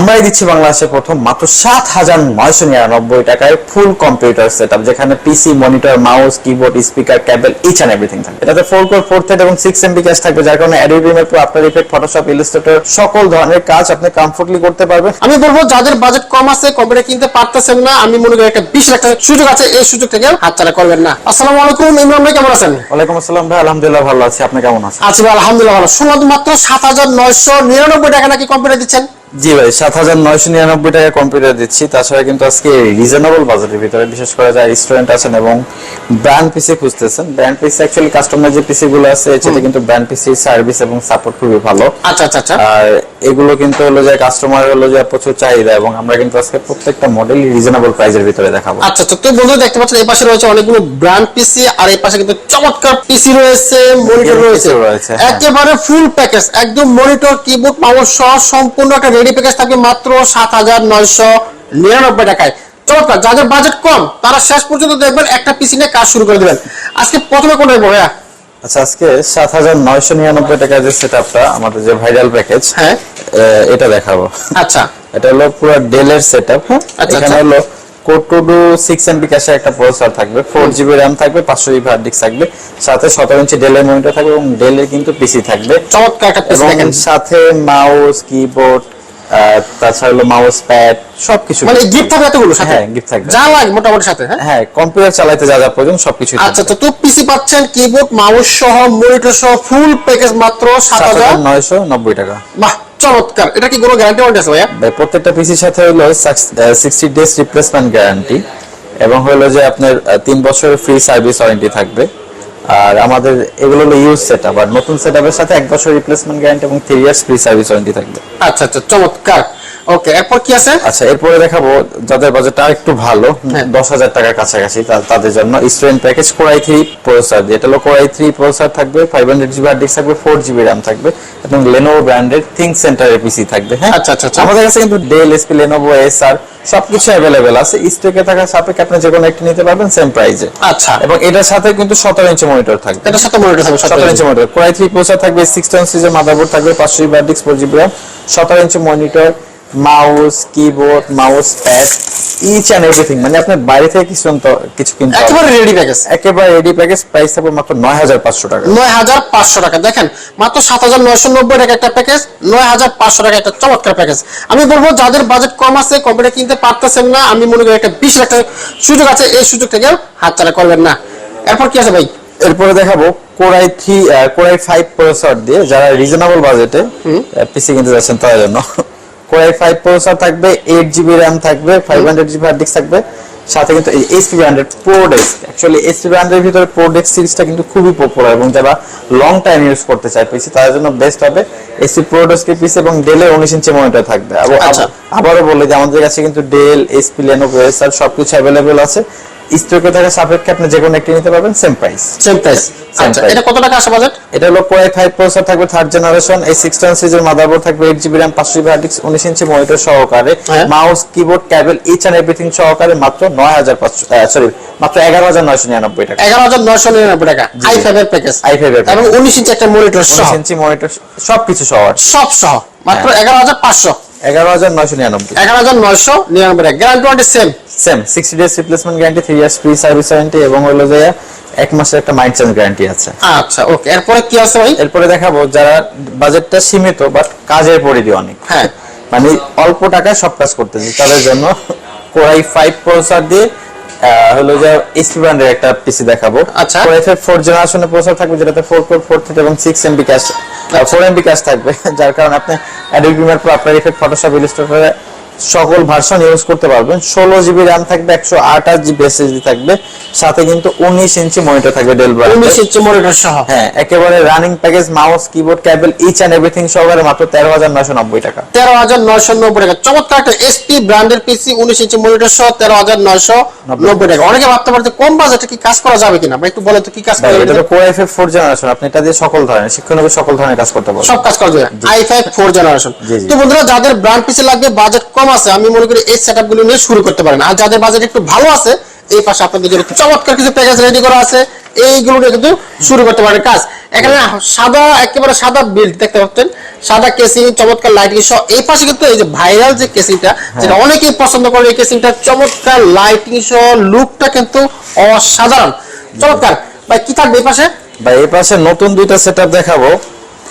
আমরাই দিচ্ছি বাংলাদেশে প্রথম মাত্র সাত হাজার নয়শো নিরানব্বই টাকায় ফুল কম্পিউটার সেট আপ যেখানে PC monitor mouse keyboard speaker cable each and everything থাকবে। এটাতে ফোর কোর ফোর থ্রেড এবং সিক্স এমবি ক্যাশ থাকবে যার কারণে Adobe Premiere Pro After Effect Photoshop Illustrator সকল ধরনের কাজ আপনি কমফোর্টলি করতে পারবেন। আমি বলব যাদের বাজেট কম আছে কম্পিউটার কিনতে পারতেছেন না আমি মনে করি একটা বিশ লাখ টাকার সুযোগ আছে এই সুযোগ থেকে হাতছাড়া করবেন না। আসসালামু আলাইকুম ইমরান ভাই কেমন আছেন? ওয়ালাইকুম আসসালাম ভাই আলহামদুলিল্লাহ ভালো আছি আপনি কেমন আছেন? আছি ভাই আলহামদুলিল্লাহ ভালো। শুনলাম মাত্র সাত হাজার নয়শো নিরানব্বই টাকা নাকি কম্পিউটার দিচ্ছেন। জি ভাই সাত হাজার নয়শো নিরানব্বই টাকা কম্পিউটার দিচ্ছি। তাছাড়া কিন্তু আজকে রিজনেবল বাজেটের ভিতরে বিশেষ করে যারা স্টুডেন্ট আছেন এবং ব্র্যান্ড পিসি খুঁজতেছেন। ব্র্যান্ড পিসি অ্যাকচুয়ালি কাস্টমার যে পিসি গুলো আছে সেটা কিন্তু ব্র্যান্ড পিসি সার্ভিস এবং সাপোর্ট খুবই ভালো। আচ্ছা আচ্ছা আচ্ছা। আর এগুলো কিন্তু হলো যে কাস্টমার হলো যে প্রচুর চাহিদা এবং আমরা কিন্তু আজকে প্রত্যেকটা মডেল রিজনেবল প্রাইসের ভিতরে দেখাবো। আচ্ছা আচ্ছা তুই বন্ধু দেখতে পাচ্ছেন এই পাশে রয়েছে অনেকগুলো ব্র্যান্ড পিসি আর এই পাশে কিন্তু চমৎকার পিসি রয়েছে মনিটর রয়েছে। হ্যাঁ। একেবারে ফুল প্যাকেজ একদম মনিটর কিবোর্ড মাউস সহ সম্পূর্ণ একটা রেডি প্যাকেজ থাকবে মাত্র সাত হাজার নয়শো নিরানব্বই টাকায়। চমৎকার যাদের বাজেট কম তারা শেষ পর্যন্ত দেখবেন একটা পিসি নিয়ে কাজ শুরু করে দেবেন। আজকে প্রথমে নেব ভাইয়া? আচ্ছা আজকে সাত হাজার নয়শো নিরানব্বই টাকার যে সেট আপটা আমাদের যে ভাইরাল প্যাকেজ হ্যাঁ। এটা দেখাবো। আচ্ছা। এটা হলো পুরো ডেলের সেট আপ আচ্ছা, এখানে আচ্ছা। হলো টু সিক্স এমবি ক্যাশে একটা প্রসেসর থাকবে ফোর জিবি র্যাম থাকবে পাঁচশো জিবি হার্ড ডিস্ক থাকবে সাথে সতেরো ইঞ্চি ডেলের মনিটর থাকবে এবং ডেলের কিন্তু পিসি থাকবে। চমৎকার একটা পিসি দেখেন। সাথে মাউস কিবোর্ড তাছাড়া হলো মাউস প্যাড সবকিছু মানে গিফট থাকবে এতগুলো সাথে? হ্যাঁ, gift থাকবে। যা লাগে মোটামুটি সাথে হ্যাঁ? হ্যাঁ কম্পিউটার চালাইতে যা যা প্রয়োজন সবকিছু আচ্ছা তো তো পিসি পাচ্ছেন কিবোর্ড মাউস সহ মনিটর সহ ফুল প্যাকেজ মাত্র সাত সাত হাজার হাজার নয়শো নব্বই টাকা। বাহ চমৎকার। এটা কি কোনো গ্যারান্টি ওয়ারেন্টি আছে ভাইয়া? ভাই, প্রত্যেকটা পিসির সাথে হলো সিক্সটি ডেজ রিপ্লেসমেন্ট গ্যারান্টি এবং হলো যে আপনার আহ, তিন বছরের ফ্রি সার্ভিস ওয়ারেন্টি থাকবে। আর আমাদের এগুলো হলো ইউজ সেট আপ আর নতুন সেটআপের সাথে এক বছর রিপ্লেসমেন্ট গ্যারান্টি এবং three years free service warranty থাকবে। আচ্ছা আচ্ছা চমৎকার। ওকে এরপর কি আছে? আচ্ছা এরপরে দেখাবো যাদের বাজেটটা একটু ভালো। হ্যাঁ। দশ হাজার টাকার কাছাকাছি তাদের জন্য student package core i three processor এটা হলো কোরাই থ্রি প্রসেসর থাকবে five hundred GB hard disk থাকবে ফোর জিবি র্যাম থাকবে এবং লেনোভো ব্র্যান্ডের থিঙ্ক সেন্টারের পিসি থাকবে হ্যাঁ? আচ্ছা, আচ্ছা, আচ্ছা। আমাদের কাছে কিন্তু ডেল এসপি লেনোভো এসআর সবকিছু অ্যাভেলেবেল আছে। স্টকে থাকা সাপেক্ষে আপনি যে কোনো একটি নিতে পারবেন সেম প্রাইসে আচ্ছা। এবং এটার সাথে কিন্তু সতেরো ইঞ্চি মনিটর থাকবে। এটার সাথে মনিটর থাকবে সতেরো inch. Monitor core i three processor থাকবে সিক্স টেন সিজের মাদারবোর্ড থাকবে পাঁচশো GB hard disk four GB RAM সতেরো inch monitor mouse keyboard mouse pad each and everything মানে আপনার বাইরে থেকে কিছু কিছু কিনতে একেবারে রেডি প্যাকেজ একেবারে রেডি প্যাকেজ প্রাইস থাকবে মাত্র নয় হাজার পাঁচশো টাকা। নয় হাজার পাঁচশো টাকা। দেখেন মাত্র সাত হাজার নয়শো নব্বই টাকা একটা প্যাকেজ নয় হাজার পাঁচশো টাকা একটা চমৎকার প্যাকেজ আমি বলব যাদের বাজেট কম আছে কম্পিউটার কিনতে পারতেছেন না আমি মনে করি একটা বিশ লাখ টাকার সুযোগ আছে এই সুযোগ থেকে হাতছাড়া করবেন না। এরপর কি আছে ভাই? এরপরে দেখাবো core i three core i five processor দিয়ে যারা রিজনেবল বাজেটে পিসি কিনতে যাচ্ছেন তাদের জন্য। কোরাই ফাইভ প্রসেসর থাকবে এইট জিবি র্যাম থাকবে five hundred GB hard disk থাকবে সাথে কিন্তু এইচপি ব্র্যান্ডের প্রো ডেস্ক অ্যাকচুয়ালি এইচপি ব্র্যান্ডের ভিতরে প্রো ডেস্ক সিরিজটা কিন্তু খুবই পপুলার এবং যারা লং টাইম ইউজ করতে চায় পিসি তাদের জন্য বেস্ট হবে এইচপি প্রো ডেস্কের পিসি এবং ডেলের উনিশ ইঞ্চি মনিটর থাকবে। আচ্ছা। আবারও বলে যে আমাদের কাছে কিন্তু ডেল এইচপি লেনোভো এসআর সবকিছু অ্যাভেলেবেল আছে। সাপেক্ষে আপনি যে কোনো একটি নিতে পারবেন সেম প্রাইস সেম প্রাইস আচ্ছা এটা কত টাকা আসে বাজেট এটা হলো ফাইভ প্রসেসর থাকবে থার্ড জেনারেশন এই সিক্স টেন সিরিজের মাদারবোর্ড থাকবে জিবি জিবি হার্ড ডিস্ক উনিশ ইঞ্চি মনিটর সহকারে। Mouse keyboard cable each and everything সহকারে মাত্র নয় হাজার পাঁচশো সরি মাত্র এগারো হাজার নয়শো নিরানব্বই টাকা। এগারো হাজার নয়শো নিরানব্বই টাকা। আই এর প্যাকেজ i5 এর এবং package। উনিশ ইঞ্চি একটা মনিটর সহ। ইঞ্চি মনিটর সবকিছু সহ। সব সহ। মাত্র হ্যাঁ। এগারো হাজার পাঁচশো। এগারো হাজার নয়শো নিরানব্বই এগারো হাজার নয়শো নিরানব্বই টাকা। Guarantee warranty same same sixty days replacement guarantee three years free service warranty এবং হলো যে এক মাসের একটা মাইন্ড চেঞ্জ গ্যারান্টি আছে। আচ্ছা ওকে এরপরে কি আছে ভাই? এরপরে দেখাবো যারা বাজেটটা সীমিত বাট কাজের পরিধি অনেক। হ্যাঁ। মানে অল্প টাকায় সব কাজ করতেছি তাদের জন্য কোরাই ফাইভ প্রসেসর দিয়ে হলো যে এইচপি ব্র্যান্ডের একটা পিসি দেখাবো। আচ্ছা। কোরাই ফাইভ ফোর জেনারেশনের প্রসার থাকবে যেটাতে ফোর কোর ফোর থ্রি এবং six MB cache four MB cache থাকবে। যার কারণে আপনি Adobe Premiere Pro After Effect Photoshop ইলাস্ট্রেটরে সকল ভার্সন ইউজ করতে পারবেন। ষোলো জিবি র্যাম থাকবে একশো আঠাশ জিবি এসএসডি থাকবে সাথে কিন্তু উনিশ ইঞ্চি মনিটর থাকবে ডেল উনিশ ইঞ্চি মনিটর সহ। হ্যাঁ একেবারে running package mouse keyboard cable each and everything সহকারে মাত্র তেরো হাজার নয়শো নব্বই টাকা। তেরো হাজার নয়শো নব্বই টাকা। চমৎকার একটা এসপি ব্র্যান্ডের পিসি উনিশ ইঞ্চি মনিটর সহ তেরো হাজার নয়শো নব্বই টাকা। অনেকে ভাবতে পারে কম বাজেটে কি কাজ করা যাবে কিনা একটু বলে তো কি কাজ করা এটা যাবে তো কোর এফ ফোর জেনারেশন আপনি এটা দিয়ে সকল ধরনের শিক্ষণীয় সকল ধরনের কাজ করতে পারবেন। সব কাজ করা যাবে। I five four generation. তো বন্ধুরা যাদের ব্র্যান্ড পিসি লাগবে বাজেট কম আছে আমি মনে করি এই সেটআপগুলো নিয়ে শুরু করতে পারেন। আর যাদের বাজেট একটু ভালো আছে এই পাশে আপনাদের জন্য চমৎকার কিছু প্যাকেজ রেডি করা আছে এইগুলো নিয়ে কিন্তু শুরু করতে পারেন কাজ। এখানে সাদা একেবারে সাদা বিল্ড দেখতে পাচ্ছেন? সাদা কেসিং চমৎকার লাইটিং সহ এই পাশে কিন্তু এই যে ভাইরাল যে কেসিংটা যেটা অনেকেই পছন্দ করে এই কেসিংটা চমৎকার লাইটিং সহ লুকটা কিন্তু অসাধারণ। চমৎকার। ভাই কি থাকবে এই পাশে? বা এই পাশে নতুন দুইটা সেটআপ দেখাবো।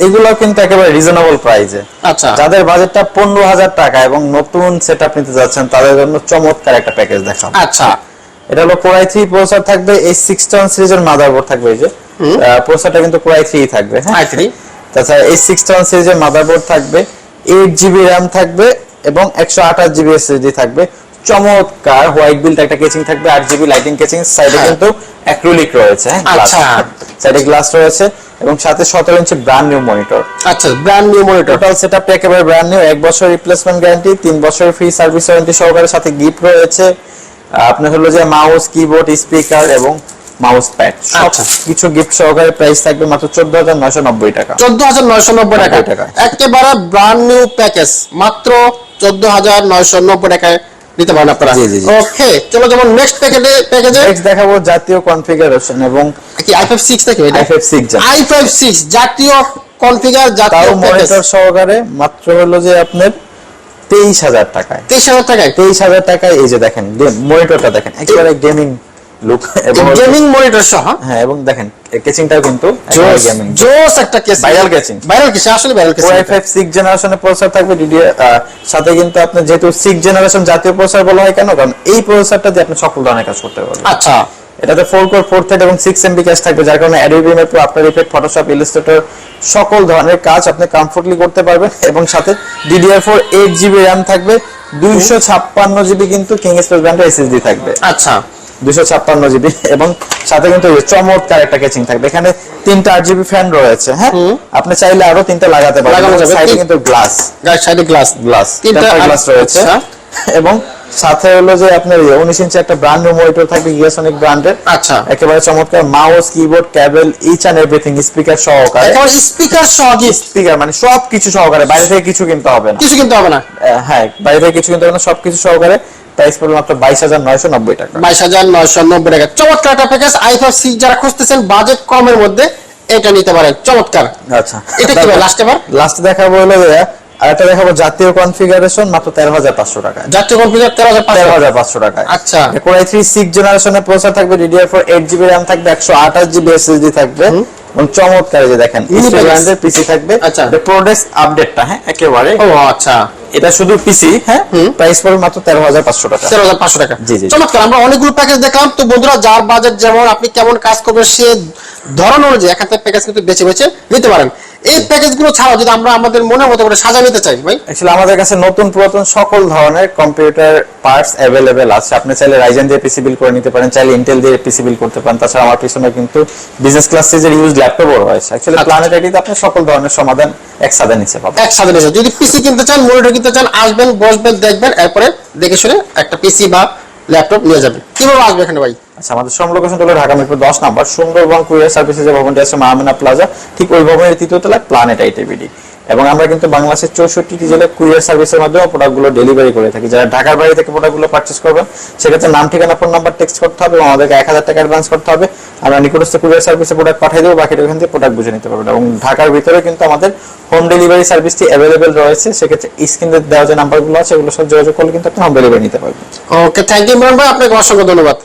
এগুলো কিন্তু একেবারে রিজনেবল প্রাইসে আচ্ছা। যাদের বাজেটটা পনেরো হাজার টাকা এবং নতুন সেটআপ নিতে যাচ্ছেন তাদের জন্য চমৎকার একটা প্যাকেজ দেখাবো। আচ্ছা। এটা হলো কোরাই থ্রি প্রসেসর থাকবে এই সিক্স টন সিরিজের মাদারবোর্ড থাকবে এই যে। প্রসেসরটা কিন্তু কোরাই থ্রি থাকবে হ্যাঁ? থ্রি তাছাড়া এই সিক্স টন সিরিজের মাদারবোর্ড থাকবে এইট জিবি র্যাম থাকবে এবং একশো আঠাশ জিবি এসএসডি থাকবে। চমৎকার হোয়াইট বিল্ড একটা কেচিং থাকবে আট জিবি লাইটিং কেচিং সাইডে। কিন্তু অ্যাক্রিলিক রয়েছে হ্যাঁ? আচ্ছা। সাইডে গ্লাস রয়েছে। এবং সাথে সতেরো ইঞ্চি ব্র্যান্ড নিউ মনিটর আচ্ছা brand new monitor total set সেটআপটা একেবারে ব্র্যান্ড নিউ এক বছর রিপ্লেসমেন্ট গ্যারান্টি তিন বছরের ফ্রি সার্ভিস ওয়ারেন্টি সহকারে সাথে গিফট রয়েছে। আপনার হলো যে মাউস কিবোর্ড স্পিকার এবং মাউস প্যাড আচ্ছা। কিছু গিফট সহকারে প্রাইস থাকবে মাত্র চোদ্দ হাজার নয়শো নব্বই টাকা। চোদ্দ হাজার নয়শো নব্বই টাকা। একেবারে ব্র্যান্ড নিউ প্যাকেজ মাত্র চোদ্দ হাজার নয়শো নব্বই টাকায় নিতে পারেন আপনারা। ওকে চলো যেমন নেক্সট প্যাকেজে প্যাকেজে নেক্সট দেখাবো জাতীয় কনফিগারেশন এবং কি আই ফাইভ সিক্স থেকে এটা? FF6 জাতীয়। আই ফাইভ সিক্স জাতীয় কনফিগার জাতীয় মনিটর সহকারে মাত্র হলো যে আপনার তেইশ হাজার টাকায়। তেইশ হাজার টাকায়? তেইশ হাজার টাকায় এই যে দেখেন মনিটরটা দেখেন একেবারে গেমিং লুক এবং গেমিং মনিটর সহ? হ্যাঁ এবং দেখেন কেচিংটাও কিন্তু জোস একটা case Viral casing। Viral case আসলে viral case core i five six জেনারেশনের প্রসেসর থাকবে ডিডিআর সাথে কিন্তু আপনার যেহেতু সিক্স জেনারেশন জাতীয় প্রসেসর বলা হয় কেন? কারণ এই প্রসেসরটা দিয়ে আপনি সকল ধরনের কাজ করতে পারবেন। আচ্ছা। এটাতে ফোর কোর ফোর থ্রেড এবং সিক্স এমবি ক্যাশ থাকবে যার কারণে Adobe Premiere After Effect Photoshop Illustrator সকল ধরনের কাজ আপনি কমফোর্টলি করতে পারবেন। এবং সাথে DDR four eight GB RAM থাকবে দুইশো ছাপ্পান্ন জিবি কিন্তু কিং স্পেস ব্র্যান্ডের এসএসডি থাকবে। আচ্ছা। দুশো ছাপ্পান্ন জিবি এবং সাথে কিন্তু চমৎকার একটা কেচিং থাকবে। এখানে তিনটা আট জিবি ফ্যান রয়েছে হ্যাঁ? আপনি চাইলে আরও তিনটা লাগাতে যাবে। সাইডে কিন্তু গ্লাস সাইডে গ্লাস গ্লাস তিনটা গ্লাস রয়েছে। আচ্ছা। এবং সাথে হলো যে আপনার উনিশ ইঞ্চি একটা ব্র্যান্ড নিউ মনিটর থাকবে ব্র্যান্ডের আচ্ছা। একেবারে চমৎকার। Mouse keyboard cable each and everything speaker সহকারে। স্পিকার সহ স্পিকার মানে সব কিছু সহকারে। বাইরে থেকে কিছু কিনতে হবে না। কিছু কিনতে হবে না। হ্যাঁ বাইরে থেকে কিছু কিনতে হবে না সবকিছু সহকারে। প্রাইস পড়বে মাত্র বাইশ হাজার নয়শো নব্বই টাকা। বাইশ হাজার নয়শো নব্বই টাকা। চমৎকার একটা প্যাকেজ আই ফাইভ সিক্স যারা খুঁজতেছেন বাজেট কমের মধ্যে এটা নিতে পারেন। চমৎকার। আচ্ছা। এটা কি last এবার? লাস্ট দেখাবো হলো দেখাবো জাতীয় কনফিগারেশন মাত্র তেরো হাজার পাঁচশো টাকা জাতীয় কম্পিউটার তেরো হাজার তেরো হাজার পাঁচশো টাকা আচ্ছা। কোরাই থ্রি সিক্স জেনারেশনের প্রসেসর থাকবে DDR four eight GB RAM থাকবে একশো আঠাশ জিবি এসএসডি থাকবে। এবং চমৎকার যে দেখেন পিসি থাকবে। আচ্ছা। প্রোডেক্ট আপডেটটা হ্যাঁ একেবারে। ও আচ্ছা। এটা শুধু পিসি হ্যাঁ? প্রাইস পড়বে মাত্র তেরো হাজার পাঁচশো টাকা। তেরো হাজার পাঁচশো টাকা। জি, জি। চমৎকার আমরা অনেকগুলো প্যাকেজ দেখলাম। তো বন্ধুরা যার বাজেট যেমন আপনি কেমন কাজ করবেন সে ধরন অনুযায়ী থেকে প্যাকেজ কিন্তু বেছে বেছে নিতে পারেন। এই প্যাকেজগুলো ছাড়াও যদি আমরা আমাদের মনের মতো করে সাজা নিতে চাই ভাই। অ্যাকচুয়ালি আমাদের কাছে নতুন পুরাতন সকল ধরনের কম্পিউটার পার্টস অ্যাভেলেবেল আছে। আপনি চাইলে রাইজেন দিয়ে পিসি বিল করে নিতে পারেন চাইলে ইন্টেল দিয়ে পিসি বিল করতে পারেন। তাছাড়া আমার পিছনে কিন্তু বিজনেস ক্লাস সিরিজের ইউজ ল্যাপটপও রয়েছে। আচ্ছা। প্ল্যানেট আইডিতে আপনি সকল ধরনের সমাধান একসাথে নিচে পাবেন একসাথে নিয়ে যদি পিসি কিনতে চান মনিটর কিনতে চান আসবেন বসবেন দেখবেন এরপরে দেখে শুনে একটা পিসি বা ল্যাপটপ নিয়ে যাবেন। কীভাবে আসবে এখানে ভাই? আচ্ছা আমাদের শ্রম লোকেশন হলো ঢাকা মিরপুর দশ নাম্বার। সুন্দরবন কুরিয়ার সার্ভিসের যে ভবনটি আছে মাহমিনা প্লাজা ঠিক ওই ভবনের তৃতীয় তলায় প্ল্যানেট আইটিবিডি এবং আমরা কিন্তু বাংলাদেশের চৌষট্টি জেলায় কুরিয়ার সার্ভিসের মাধ্যমে প্রোডাক্টগুলো ডেলিভারি করে থাকি। যারা ঢাকার বাইরে থেকে প্রোডাক্টগুলো পারচেস করবেন, সেক্ষেত্রে নাম, ঠিকানা ফোন নাম্বার টেক্সট করতে হবে এবং আমাদেরকে এক হাজার টাকা অ্যাডভান্স করতে হবে। আমরা নিকটস্থ কুরিয়ার সার্ভিসে প্রোডাক্ট পাঠিয়ে দেবো, বাকিটা ওখান থেকে প্রোডাক্ট বুঝে নিতে পারবেন। এবং ঢাকার ভিতরে কিন্তু আমাদের হোম ডেলিভারি সার্ভিসটি অ্যাভেলেবেল রয়েছে। সেক্ষেত্রে স্ক্রিনে দেওয়া যে নাম্বারগুলো আছে এগুলোর সাথে যোগাযোগ করলে কিন্তু আপনি হোম ডেলিভারি নিতে পারবেন। ওকে থ্যাংক ইউ ইমরান ভাই। আপনাকে অসংখ্য ধন্যবাদ।